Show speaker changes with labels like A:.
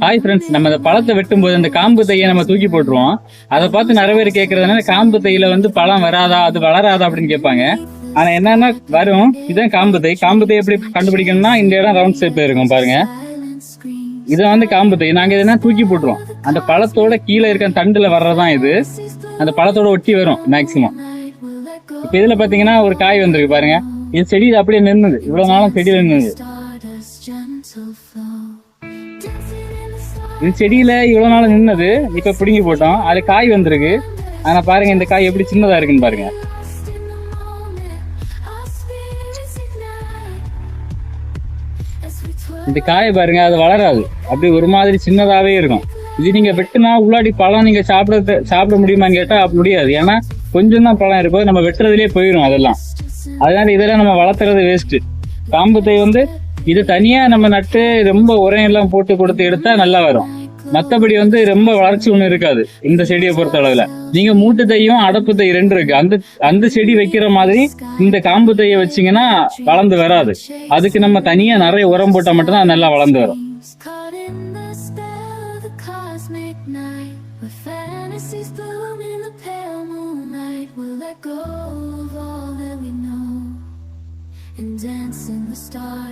A: Hi friends நம்ம இந்த பழத்தை வெட்டும்போது அந்த காம்பு தையை நம்ம தூக்கி போட்டுருவோம். அதை பார்த்து நிறைய பேர் கேட்கறதுனால காம்பு தையில வந்து பழம் வராதா அது வளராதா அப்படின்னு கேட்பாங்க. ஆனா என்னன்னா வரும் இதுதான் காம்பு தை. காம்பு தை எப்படி கண்டுபிடிக்கணும்னா இந்த இடம் ரவுண்ட் ஷேப்ல இருக்கும் பாருங்க. இதை வந்து காம்பு தை. நாங்க இதனா தூக்கி போட்டுருவோம். அந்த பழத்தோட கீழே இருக்க தண்டுல வர்றதுதான் இது. அந்த பழத்தோட ஒட்டி வரும் மேக்சிமம் இப்ப இதுல பாத்தீங்கன்னா ஒரு காய் வந்திருக்கு பாருங்க. இது செடி அப்படியே நின்னுது. இவ்வளவு நாளும் செடியில நின்னுது. இது செடியில இவ்வளவு நாள் நின்னது இப்ப பிடுங்கி போட்டோம். அது காய் வந்திருக்கு. ஆனா பாருங்க இந்த காய் எப்படி சின்னதா இருக்குன்னு பாருங்க. இந்த காயை பாருங்க அது வளராது. அப்படி ஒரு மாதிரி சின்னதாவே இருக்கும். இது நீங்க வெட்டுனா உள்ளாடி பழம் நீங்க சாப்பிட சாப்பிட முடியுமான்னு கேட்டா முடியாது. ஏன்னா கொஞ்சம் தான் பழம் இருக்கும் நம்ம வெட்டுறதுலயே போயிடும் அதெல்லாம். அதனால இதெல்லாம் நம்ம வளர்த்துறது வேஸ்ட் காம்பு தை வந்து இது தனியா நம்ம நட்டு ரொம்ப உரம் எல்லாம் போட்டு கொடுத்து எடுத்தா நல்லா வரும். மற்றபடி வந்து ரொம்ப வளர்ச்சி ஒன்றும் இருக்காது இந்த செடியை பொறுத்த அளவில் நீங்கள் மூட்டு தையும் அடப்பு தை ரெண்டு இருக்கு. அந்த அந்த செடி வைக்கிற மாதிரி இந்த காம்பு தையை வச்சிங்கன்னா வளர்ந்து வராது. அதுக்கு நம்ம தனியாக நிறைய உரம் போட்டால் மட்டும்தான் நல்லா வளர்ந்து வரும்.
B: And dance the stars